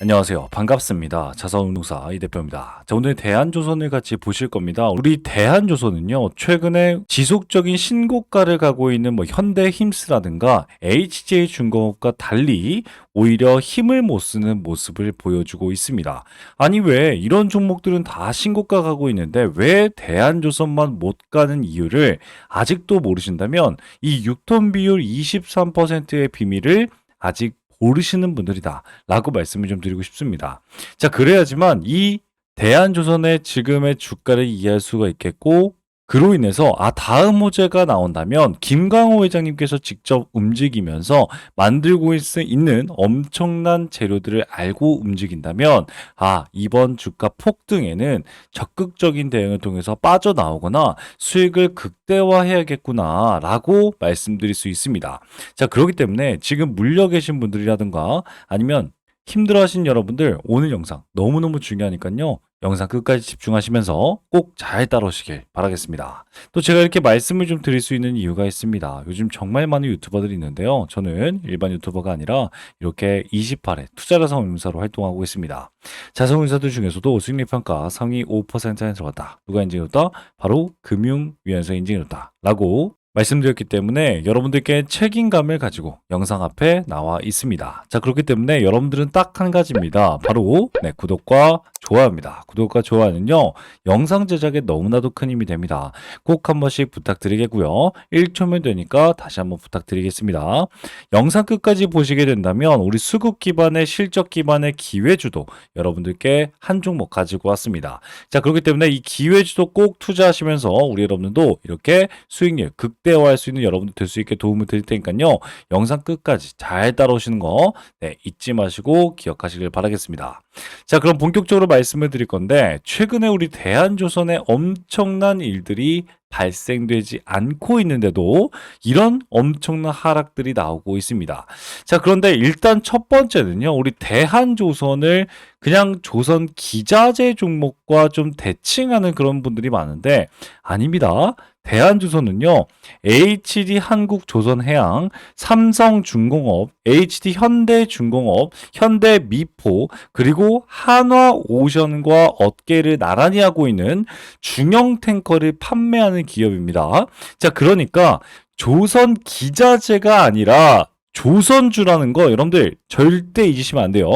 안녕하세요. 반갑습니다. 자산운용사 이 대표입니다. 자, 오늘 대한조선을 같이 보실 겁니다. 우리 대한조선은요, 최근에 지속적인 신고가를 가고 있는 뭐 현대힘스라든가 HJ중공업과 달리 오히려 힘을 못 쓰는 모습을 보여주고 있습니다. 아니, 왜 이런 종목들은 다 신고가 가고 있는데 왜 대한조선만 못 가는 이유를 아직도 모르신다면 이 6톤 비율 23%의 비밀을 아직 모르시는 분들이다. 라고 말씀을 좀 드리고 싶습니다. 자, 그래야지만 이 대한조선의 지금의 주가를 이해할 수가 있겠고, 그로 인해서 아 다음 호재가 나온다면 김강호 회장님께서 직접 움직이면서 만들고 있, 있는 엄청난 재료들을 알고 움직인다면 아 이번 주가 폭등에는 적극적인 대응을 통해서 빠져나오거나 수익을 극대화해야겠구나라고 말씀드릴 수 있습니다. 자 그렇기 때문에 지금 물려 계신 분들이라든가 아니면 힘들어하신 여러분들 오늘 영상 너무너무 중요하니까요. 영상 끝까지 집중하시면서 꼭 잘 따라오시길 바라겠습니다. 또 제가 이렇게 말씀을 좀 드릴 수 있는 이유가 있습니다. 요즘 정말 많은 유튜버들이 있는데요. 저는 일반 유튜버가 아니라 이렇게 28회 투자자성 운용사로 활동하고 있습니다. 자산운용사들 중에서도 수익률평가 상위 5%에 들어갔다. 누가 인증해줬다? 바로 금융위원회에서 인증해줬다. 라고 말씀드렸기 때문에 여러분들께 책임감을 가지고 영상 앞에 나와 있습니다. 자, 그렇기 때문에 여러분들은 딱 한 가지입니다. 바로 네, 구독과 좋아요입니다. 구독과 좋아요는요, 영상 제작에 너무나도 큰 힘이 됩니다. 꼭 한 번씩 부탁드리겠고요. 1초면 되니까 다시 한번 부탁드리겠습니다. 영상 끝까지 보시게 된다면 우리 수급 기반의 실적 기반의 기회주도 여러분들께 한 종목 가지고 왔습니다. 자, 그렇기 때문에 이 기회주도 꼭 투자하시면서 우리 여러분들도 이렇게 수익률 극대 화할 수 있는 여러분들 될 수 있게 도움을 드릴 테니까요. 영상 끝까지 잘 따라오시는 거 네, 잊지 마시고 기억하시길 바라겠습니다. 자, 그럼 본격적으로 말씀을 드릴 건데 최근에 우리 대한조선에 엄청난 일들이 발생되지 않고 있는데도 이런 엄청난 하락들이 나오고 있습니다. 자, 그런데 일단 첫 번째는요, 우리 대한조선을 그냥 조선 기자재 종목과 좀 대칭하는 그런 분들이 많은데 아닙니다. 대한조선은요, HD 한국조선해양, 삼성중공업, HD 현대중공업, 현대미포, 그리고 한화오션과 어깨를 나란히 하고 있는 중형 탱커를 판매하는 기업입니다. 자, 그러니까 조선 기자재가 아니라 조선주라는 거 여러분들 절대 잊으시면 안 돼요.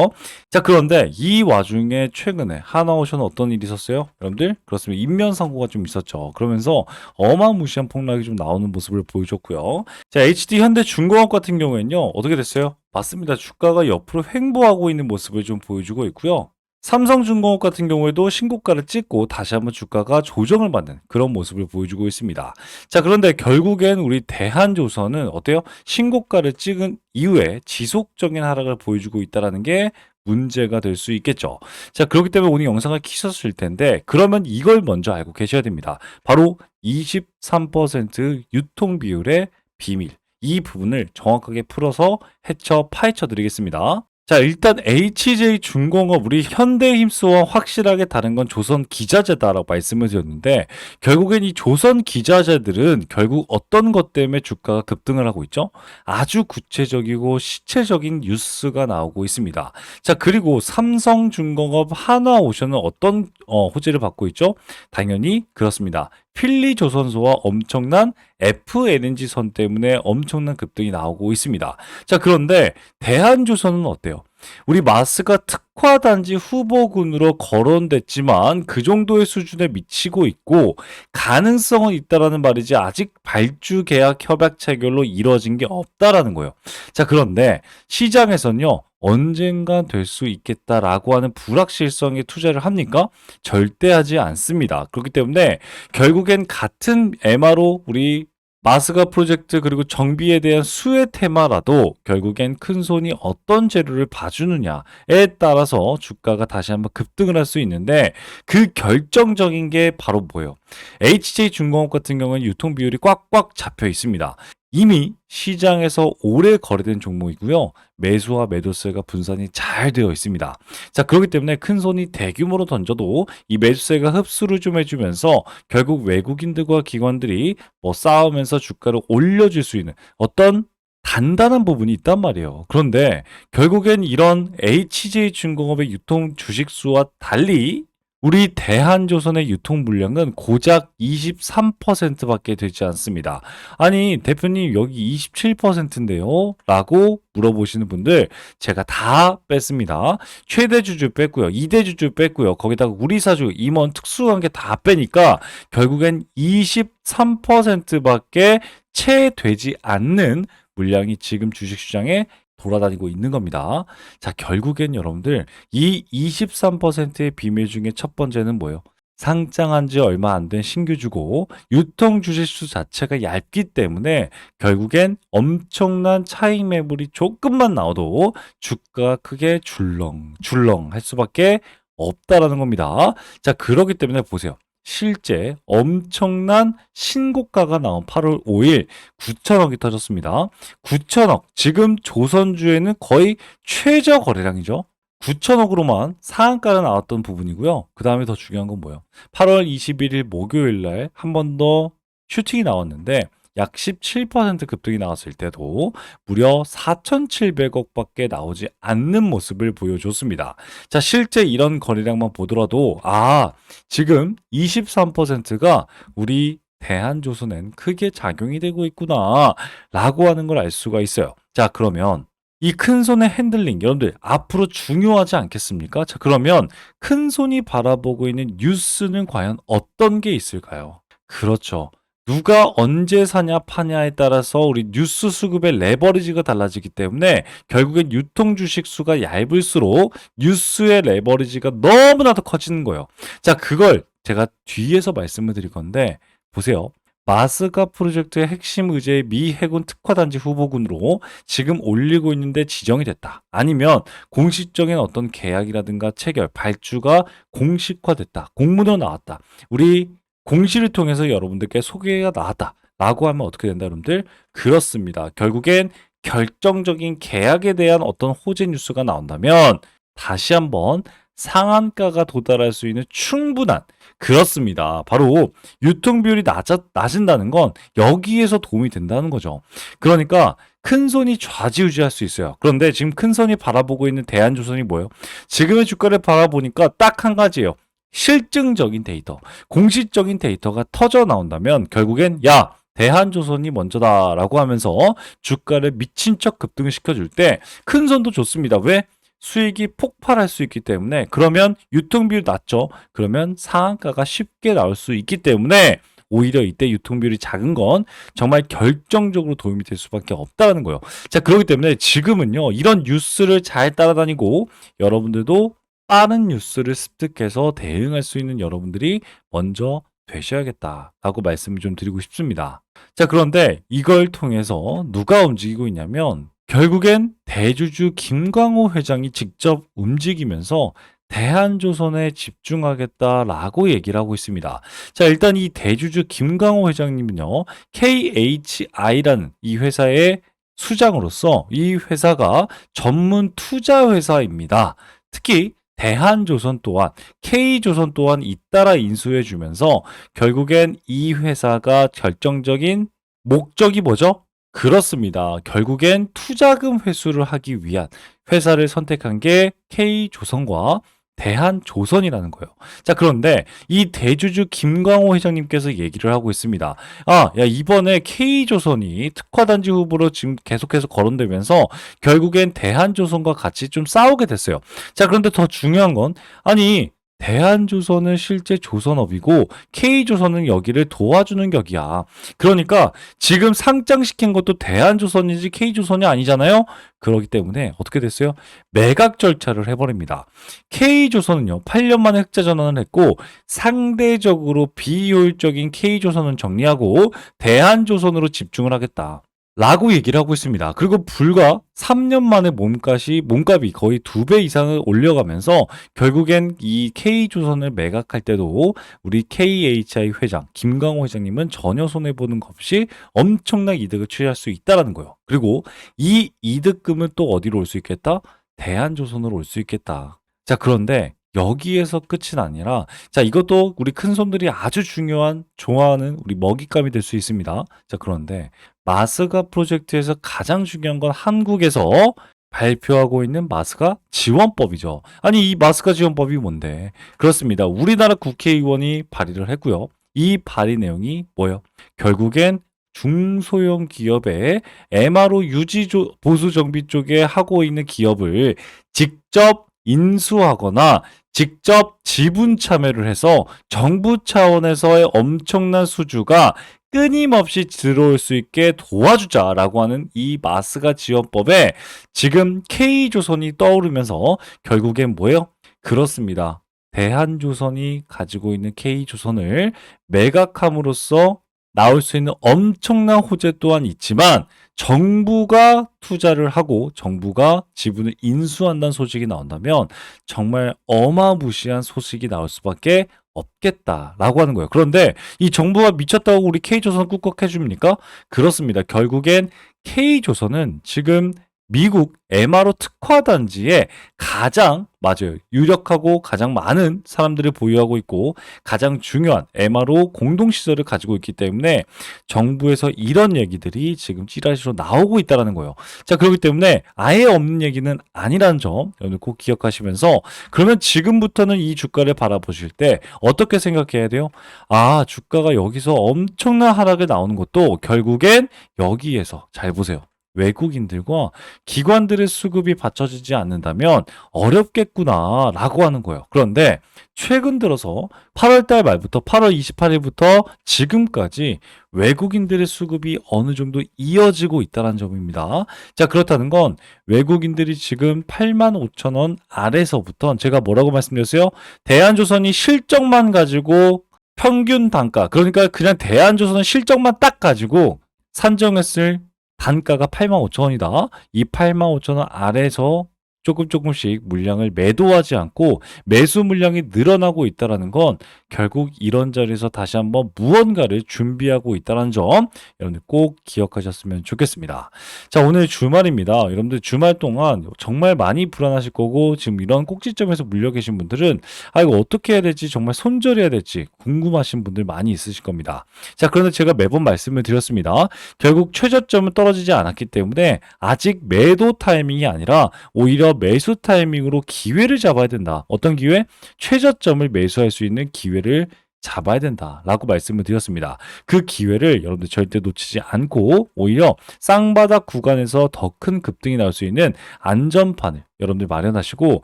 자, 그런데 이 와중에 최근에 하나오션 어떤 일이 있었어요? 여러분들? 그렇습니다. 인면 선고가 좀 있었죠. 그러면서 어마무시한 폭락이 좀 나오는 모습을 보여줬고요. 자, HD 현대 중공업 같은 경우에는요. 어떻게 됐어요? 맞습니다. 주가가 옆으로 횡보하고 있는 모습을 좀 보여주고 있고요. 삼성중공업 같은 경우에도 신고가를 찍고 다시 한번 주가가 조정을 받는 그런 모습을 보여주고 있습니다. 자, 그런데 결국엔 우리 대한조선은 어때요? 신고가를 찍은 이후에 지속적인 하락을 보여주고 있다는 게 문제가 될 수 있겠죠. 자, 그렇기 때문에 오늘 영상을 키셨을 텐데, 그러면 이걸 먼저 알고 계셔야 됩니다. 바로 23% 유통 비율의 비밀. 이 부분을 정확하게 풀어서 해쳐 파헤쳐 드리겠습니다. 자, 일단 HJ 중공업 우리 현대힘스와 확실하게 다른 건 조선 기자재다라고 말씀을 드렸는데 결국엔 이 조선 기자재들은 결국 어떤 것 때문에 주가가 급등을 하고 있죠? 아주 구체적이고 시체적인 뉴스가 나오고 있습니다. 자, 그리고 삼성중공업 하나오션은 어떤 어, 호재를 받고 있죠? 당연히 그렇습니다. 필리 조선소와 엄청난 FNG 선 때문에 엄청난 급등이 나오고 있습니다. 자, 그런데 대한조선은 어때요? 우리 마스가 특화단지 후보군으로 거론됐지만 그 정도의 수준에 미치고 있고 가능성은 있다라는 말이지 아직 발주 계약 협약 체결로 이루어진 게 없다라는 거예요. 자, 그런데 시장에서는요. 언젠간 될수 있겠다라고 하는 불확실성에 투자를 합니까? 절대 하지 않습니다. 그렇기 때문에 결국엔 같은 MRO 우리 마스가 프로젝트 그리고 정비에 대한 수혜 테마라도 결국엔 큰 손이 어떤 재료를 봐주느냐에 따라서 주가가 다시 한번 급등을 할 수 있는데 그 결정적인 게 바로 뭐예요? HJ 중공업 같은 경우는 유통 비율이 꽉꽉 잡혀 있습니다. 이미 시장에서 오래 거래된 종목이고요. 매수와 매도세가 분산이 잘 되어 있습니다. 자, 그렇기 때문에 큰 손이 대규모로 던져도 이 매수세가 흡수를 좀 해주면서 결국 외국인들과 기관들이 뭐 싸우면서 주가를 올려줄 수 있는 어떤 단단한 부분이 있단 말이에요. 그런데 결국엔 이런 HJ중공업의 유통 주식수와 달리 우리 대한조선의 유통 물량은 고작 23%밖에 되지 않습니다. 아니, 대표님 여기 27%인데요? 라고 물어보시는 분들 제가 다 뺐습니다. 최대 주주 뺐고요. 2대 주주 뺐고요. 거기다가 우리 사주, 임원 특수관계 다 빼니까 결국엔 23%밖에 채 되지 않는 물량이 지금 주식시장에 돌아다니고 있는 겁니다. 자, 결국엔 여러분들 이 23%의 비밀 중에 첫 번째는 뭐예요? 상장한 지 얼마 안 된 신규주고 유통 주식수 자체가 얇기 때문에 결국엔 엄청난 차익 매물이 조금만 나와도 주가가 크게 줄렁 줄렁 할 수밖에 없다라는 겁니다. 자, 그렇기 때문에 보세요. 실제 엄청난 신고가가 나온 8월 5일 9천억이 터졌습니다. 9천억. 지금 조선주에는 거의 최저 거래량이죠. 9천억으로만 상한가가 나왔던 부분이고요. 그 다음에 더 중요한 건 뭐예요? 8월 21일 목요일 날 한 번 더 슈팅이 나왔는데 약 17% 급등이 나왔을 때도 무려 4,700억밖에 나오지 않는 모습을 보여줬습니다. 자, 실제 이런 거래량만 보더라도 아, 지금 23%가 우리 대한조선엔 크게 작용이 되고 있구나 라고 하는 걸 알 수가 있어요. 자, 그러면 이큰 손의 핸들링 여러분들 앞으로 중요하지 않겠습니까? 자, 그러면 큰 손이 바라보고 있는 뉴스는 과연 어떤 게 있을까요? 그렇죠. 누가 언제 사냐 파냐에 따라서 우리 뉴스 수급의 레버리지가 달라지기 때문에 결국엔 유통 주식 수가 얇을수록 뉴스의 레버리지가 너무나도 커지는 거예요. 자, 그걸 제가 뒤에서 말씀을 드릴 건데 보세요. 마스가 프로젝트의 핵심 의제의 미 해군 특화단지 후보군으로 지금 올리고 있는데 지정이 됐다. 아니면 공식적인 어떤 계약이라든가 체결, 발주가 공식화됐다. 공문으로 나왔다. 우리 공시를 통해서 여러분들께 소개가 나왔다. 라고 하면 어떻게 된다, 여러분들? 그렇습니다. 결국엔 결정적인 계약에 대한 어떤 호재 뉴스가 나온다면 다시 한번 상한가가 도달할 수 있는 충분한 그렇습니다. 바로 유통 비율이 낮아, 낮은다는 건 여기에서 도움이 된다는 거죠. 그러니까 큰 손이 좌지우지할 수 있어요. 그런데 지금 큰 손이 바라보고 있는 대한조선이 뭐예요? 지금의 주가를 바라보니까 딱 한 가지예요. 실증적인 데이터, 공식적인 데이터가 터져 나온다면 결국엔 야 대한조선이 먼저다라고 하면서 주가를 미친 척 급등을 시켜 줄 때 큰 손도 좋습니다. 왜? 수익이 폭발할 수 있기 때문에 그러면 유통비율 낮죠. 그러면 상한가가 쉽게 나올 수 있기 때문에 오히려 이때 유통비율이 작은 건 정말 결정적으로 도움이 될 수밖에 없다는 거예요. 자, 그렇기 때문에 지금은요, 이런 뉴스를 잘 따라다니고 여러분들도 빠른 뉴스를 습득해서 대응할 수 있는 여러분들이 먼저 되셔야겠다라고 말씀을 좀 드리고 싶습니다. 자, 그런데 이걸 통해서 누가 움직이고 있냐면 결국엔 대주주 김광호 회장이 직접 움직이면서 대한조선에 집중하겠다라고 얘기를 하고 있습니다. 자, 일단 이 대주주 김광호 회장님은요, KHI라는 이 회사의 수장으로서 이 회사가 전문 투자 회사입니다. 특히 대한조선 또한 K조선 또한 잇따라 인수해 주면서 결국엔 이 회사가 결정적인 목적이 뭐죠? 그렇습니다. 결국엔 투자금 회수를 하기 위한 회사를 선택한 게 K조선과 대한조선이라는 거예요. 자, 그런데 이 대주주 김광호 회장님께서 얘기를 하고 있습니다. 아, 야, 이번에 K조선이 특화단지 후보로 지금 계속해서 거론되면서 결국엔 대한조선과 같이 좀 싸우게 됐어요. 자, 그런데 더 중요한 건, 아니, 대한조선은 실제 조선업이고 K조선은 여기를 도와주는 격이야. 그러니까 지금 상장시킨 것도 대한조선이지 K조선이 아니잖아요. 그렇기 때문에 어떻게 됐어요? 매각 절차를 해버립니다. K조선은요, 8년 만에 흑자 전환을 했고 상대적으로 비효율적인 K조선은 정리하고 대한조선으로 집중을 하겠다. 라고 얘기를 하고 있습니다. 그리고 불과 3년 만에 몸값이, 몸값이 거의 두 배 이상을 올려가면서 결국엔 이 K조선을 매각할 때도 우리 KHI 회장, 김광호 회장님은 전혀 손해 보는 것 없이 엄청난 이득을 취할 수 있다라는 거예요. 그리고 이 이득금은 또 어디로 올 수 있겠다? 대한조선으로 올 수 있겠다. 자, 그런데 여기에서 끝은 아니라 자 이것도 우리 큰 손들이 아주 중요한 좋아하는 우리 먹잇감이 될 수 있습니다. 자 그런데 마스가 프로젝트에서 가장 중요한 건 한국에서 발표하고 있는 마스가 지원법이죠. 아니, 이 마스가 지원법이 뭔데? 그렇습니다. 우리나라 국회의원이 발의를 했고요. 이 발의 내용이 뭐예요? 결국엔 중소형 기업의 MRO 유지 조- 보수 정비 쪽에 하고 있는 기업을 직접 인수하거나 직접 지분 참여를 해서 정부 차원에서의 엄청난 수주가 끊임없이 들어올 수 있게 도와주자라고 하는 이 마스가 지원법에 지금 K조선이 떠오르면서 결국엔 뭐예요? 그렇습니다. 대한조선이 가지고 있는 K조선을 매각함으로써 나올 수 있는 엄청난 호재 또한 있지만 정부가 투자를 하고 정부가 지분을 인수한다는 소식이 나온다면 정말 어마무시한 소식이 나올 수밖에 없겠다라고 하는 거예요. 그런데 이 정부가 미쳤다고 우리 K조선 꾹꾹 해줍니까? 그렇습니다. 결국엔 K조선은 지금 미국 MRO 특화 단지에 가장 맞아요. 유력하고 가장 많은 사람들이 보유하고 있고 가장 중요한 MRO 공동 시설을 가지고 있기 때문에 정부에서 이런 얘기들이 지금 찌라시로 나오고 있다라는 거예요. 자, 그렇기 때문에 아예 없는 얘기는 아니라는 점 여러분 꼭 기억하시면서 그러면 지금부터는 이 주가를 바라보실 때 어떻게 생각해야 돼요? 아, 주가가 여기서 엄청난 하락이 나오는 것도 결국엔 여기에서 잘 보세요. 외국인들과 기관들의 수급이 받쳐지지 않는다면 어렵겠구나라고 하는 거예요. 그런데 최근 들어서 8월 달 말부터 8월 28일부터 지금까지 외국인들의 수급이 어느 정도 이어지고 있다는 점입니다. 자, 그렇다는 건 외국인들이 지금 8만 5천 원 아래서부터 제가 뭐라고 말씀드렸어요? 대한조선이 실적만 가지고 평균 단가, 그러니까 그냥 대한조선 실적만 딱 가지고 산정했을 단가가 8만 5천 원이다. 이 8만 5천 원 아래서 조금 조금씩 물량을 매도하지 않고 매수 물량이 늘어나고 있다라는 건 결국 이런 자리에서 다시 한번 무언가를 준비하고 있다는 점 여러분들 꼭 기억하셨으면 좋겠습니다. 자, 오늘 주말입니다. 여러분들 주말 동안 정말 많이 불안하실 거고 지금 이런 꼭지점에서 물려 계신 분들은 아 이거 어떻게 해야 될지 정말 손절해야 될지 궁금하신 분들 많이 있으실 겁니다. 자, 그런데 제가 매번 말씀을 드렸습니다. 결국 최저점은 떨어지지 않았기 때문에 아직 매도 타이밍이 아니라 오히려 매수 타이밍으로 기회를 잡아야 된다. 어떤 기회? 최저점을 매수할 수 있는 기회를 잡아야 된다라고 말씀을 드렸습니다. 그 기회를 여러분들 절대 놓치지 않고 오히려 쌍바닥 구간에서 더 큰 급등이 나올 수 있는 안전판을 여러분들 마련하시고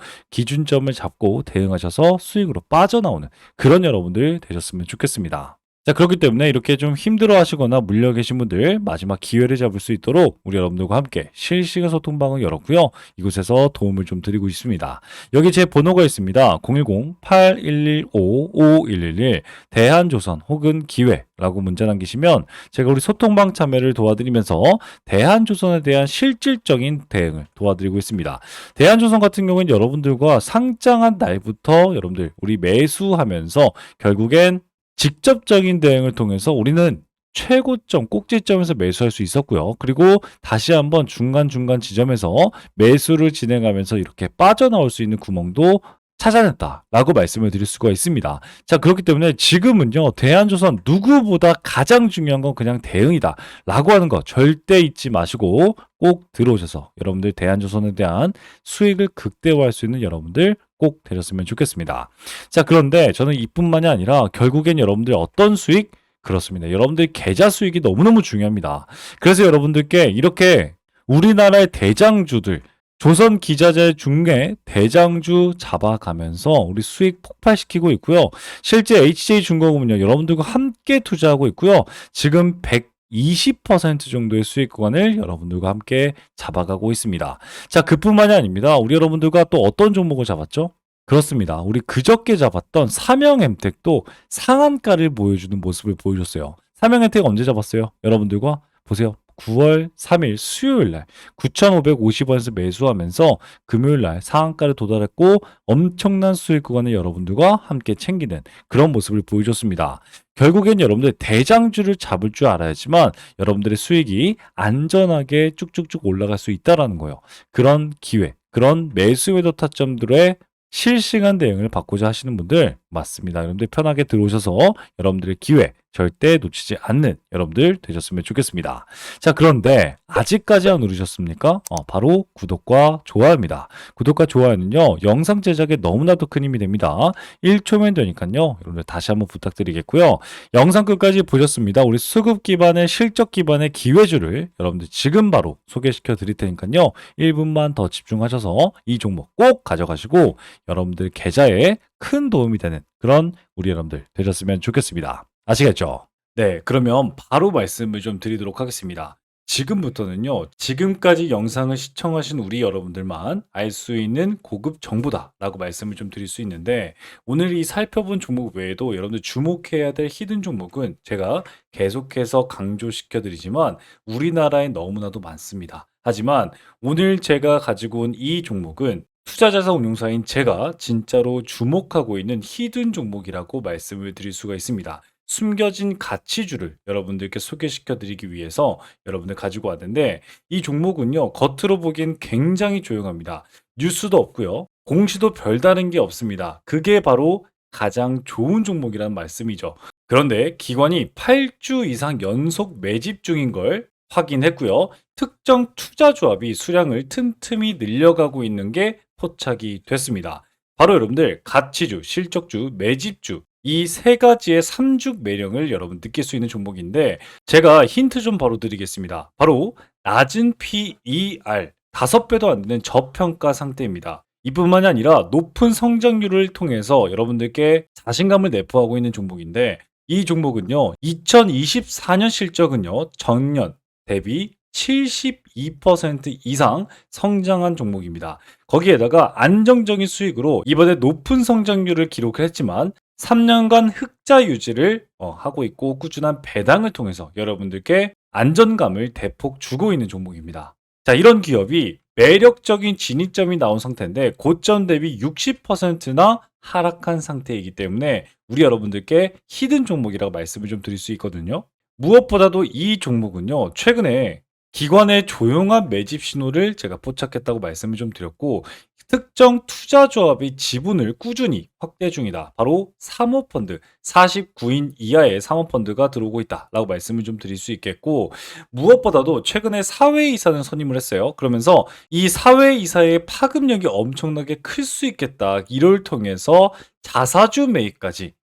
기준점을 잡고 대응하셔서 수익으로 빠져나오는 그런 여러분들 되셨으면 좋겠습니다. 자, 그렇기 때문에 이렇게 좀 힘들어 하시거나 물려 계신 분들 마지막 기회를 잡을 수 있도록 우리 여러분들과 함께 실시간 소통방을 열었고요. 이곳에서 도움을 좀 드리고 있습니다. 여기 제 번호가 있습니다. 010-8115-5111 대한조선 혹은 기회 라고 문자 남기시면 제가 우리 소통방 참여를 도와드리면서 대한조선에 대한 실질적인 대응을 도와드리고 있습니다. 대한조선 같은 경우는 여러분들과 상장한 날부터 여러분들 우리 매수하면서 결국엔 직접적인 대응을 통해서 우리는 최고점, 꼭지점에서 매수할 수 있었고요. 그리고 다시 한번 중간중간 지점에서 매수를 진행하면서 이렇게 빠져나올 수 있는 구멍도 찾아냈다라고 말씀을 드릴 수가 있습니다. 자, 그렇기 때문에 지금은요, 대한조선 누구보다 가장 중요한 건 그냥 대응이다. 라고 하는 거 절대 잊지 마시고 꼭 들어오셔서 여러분들 대한조선에 대한 수익을 극대화할 수 있는 여러분들 꼭 되셨으면 좋겠습니다. 자, 그런데 저는 이뿐만이 아니라 결국엔 여러분들 어떤 수익? 그렇습니다. 여러분들 계좌 수익이 너무너무 중요합니다. 그래서 여러분들께 이렇게 우리나라의 대장주들, 조선 기자재 중에 대장주 잡아가면서 우리 수익 폭발시키고 있고요. 실제 HJ중공업은요, 여러분들과 함께 투자하고 있고요. 지금 120% 정도의 수익 구간을 여러분들과 함께 잡아가고 있습니다. 자, 그뿐만이 아닙니다. 우리 여러분들과 또 어떤 종목을 잡았죠? 그렇습니다. 우리 그저께 잡았던 삼형엠텍도 상한가를 보여주는 모습을 보여줬어요. 삼형엠텍 언제 잡았어요? 여러분들과 보세요. 9월 3일 수요일 날 9,550원에서 매수하면서 금요일 날 상한가를 도달했고 엄청난 수익 구간을 여러분들과 함께 챙기는 그런 모습을 보여줬습니다. 결국엔 여러분들 대장주를 잡을 줄 알아야지만 여러분들의 수익이 안전하게 쭉쭉쭉 올라갈 수 있다라는 거예요. 그런 기회, 그런 매수 매도 타점들의 실시간 대응을 받고자 하시는 분들 맞습니다. 여러분들 편하게 들어오셔서 여러분들의 기회 절대 놓치지 않는 여러분들 되셨으면 좋겠습니다. 자, 그런데 아직까지 안 누르셨습니까? 어, 바로 구독과 좋아요입니다. 구독과 좋아요는요, 영상 제작에 너무나도 큰 힘이 됩니다. 1초면 되니까요, 여러분들 다시 한번 부탁드리겠고요. 영상 끝까지 보셨습니다. 우리 수급 기반의 실적 기반의 기회주를 여러분들 지금 바로 소개시켜 드릴 테니까요, 1분만 더 집중하셔서 이 종목 꼭 가져가시고 여러분들 계좌에 큰 도움이 되는 그런 우리 여러분들 되셨으면 좋겠습니다. 아시겠죠? 네, 그러면 바로 말씀을 좀 드리도록 하겠습니다. 지금부터는요, 지금까지 영상을 시청하신 우리 여러분들만 알 수 있는 고급 정보다라고 말씀을 좀 드릴 수 있는데, 오늘 이 살펴본 종목 외에도 여러분들 주목해야 될 히든 종목은 제가 계속해서 강조시켜 드리지만 우리나라에 너무나도 많습니다. 하지만 오늘 제가 가지고 온 이 종목은 투자자산 운용사인 제가 진짜로 주목하고 있는 히든 종목이라고 말씀을 드릴 수가 있습니다. 숨겨진 가치주를 여러분들께 소개시켜 드리기 위해서 여러분들 가지고 왔는데 이 종목은요 겉으로 보기엔 굉장히 조용합니다. 뉴스도 없고요. 공시도 별다른 게 없습니다. 그게 바로 가장 좋은 종목이라는 말씀이죠. 그런데 기관이 8주 이상 연속 매집 중인 걸 확인했고요. 특정 투자 조합이 수량을 틈틈이 늘려가고 있는 게 포착이 됐습니다. 바로 여러분들 가치주, 실적주, 매집주 이 세 가지의 삼죽 매력을 여러분 느낄 수 있는 종목인데 제가 힌트 좀 바로 드리겠습니다. 바로 낮은 PER 다섯 배도 안 되는 저평가 상태입니다. 이뿐만이 아니라 높은 성장률을 통해서 여러분들께 자신감을 내포하고 있는 종목인데 이 종목은요 2024년 실적은요 전년 대비 72% 이상 성장한 종목입니다. 거기에다가 안정적인 수익으로 이번에 높은 성장률을 기록을 했지만 3년간 흑자 유지를 어, 하고 있고 꾸준한 배당을 통해서 여러분들께 안전감을 대폭 주고 있는 종목입니다. 자, 이런 기업이 매력적인 진입점이 나온 상태인데 고점 대비 60%나 하락한 상태이기 때문에 우리 여러분들께 히든 종목이라고 말씀을 좀 드릴 수 있거든요. 무엇보다도 이 종목은요, 최근에 기관의 조용한 매집 신호를 제가 포착했다고 말씀을 좀 드렸고, 특정 투자 조합이 지분을 꾸준히 확대 중이다. 바로 사모펀드, 49인 이하의 사모펀드가 들어오고 있다라고 말씀을 좀 드릴 수 있겠고, 무엇보다도 최근에 사회이사는 선임을 했어요. 그러면서 이 사회이사의 파급력이 엄청나게 클 수 있겠다. 이를 통해서 자사주 매입까지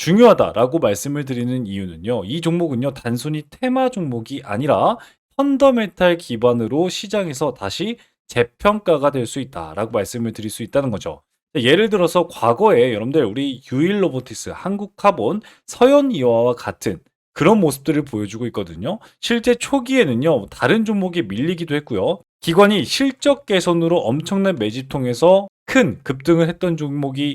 중요하다라고 말씀을 드리는 이유는요. 이 종목은요. 단순히 테마 종목이 아니라 펀더멘탈 기반으로 시장에서 다시 재평가가 될 수 있다라고 말씀을 드릴 수 있다는 거죠. 예를 들어서 과거에 여러분들 우리 유일 로보티스, 한국카본, 서현이와와 같은 그런 모습들을 보여주고 있거든요. 실제 초기에는요. 다른 종목이 밀리기도 했고요. 기관이 실적 개선으로 엄청난 매집 통해서 큰 급등을 했던 종목이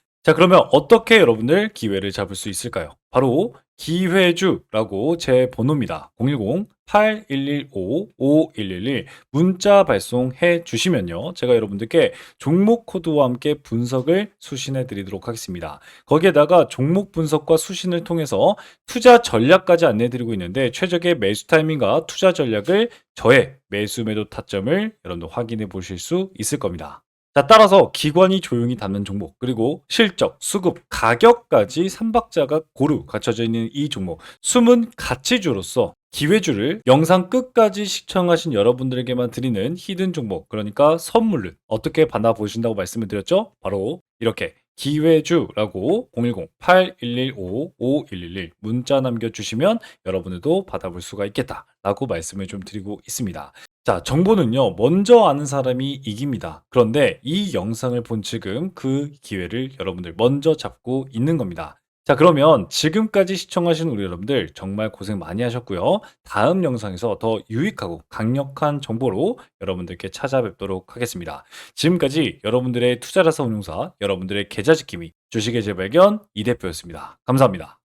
자, 그러면 어떻게 여러분들 기회를 잡을 수 있을까요? 바로 기회주라고 제 번호입니다. 010-8115-5111 문자 발송해 주시면요. 제가 여러분들께 종목 코드와 함께 분석을 수신해 드리도록 하겠습니다. 거기에다가 종목 분석과 수신을 통해서 투자 전략까지 안내 드리고 있는데 최적의 매수 타이밍과 투자 전략을 저의 매수 매도 타점을 여러분들 확인해 보실 수 있을 겁니다. 자, 따라서 기관이 조용히 담는 종목, 그리고 실적, 수급, 가격까지 삼박자가 고루 갖춰져 있는 이 종목, 숨은 가치주로서 기회주를 영상 끝까지 시청하신 여러분들에게만 드리는 히든 종목, 그러니까 선물을 어떻게 받아보신다고 말씀을 드렸죠? 바로 이렇게 기회주라고 010-8115-5111 문자 남겨주시면 여러분들도 받아볼 수가 있겠다라고 말씀을 좀 드리고 있습니다. 자, 정보는요, 먼저 아는 사람이 이깁니다. 그런데 이 영상을 본 지금 그 기회를 여러분들 먼저 잡고 있는 겁니다. 자, 그러면 지금까지 시청하신 우리 여러분들 정말 고생 많이 하셨고요. 다음 영상에서 더 유익하고 강력한 정보로 여러분들께 찾아뵙도록 하겠습니다. 지금까지 여러분들의 투자라서 운용사, 여러분들의 계좌 지킴이, 주식의 재발견 이 대표였습니다. 감사합니다.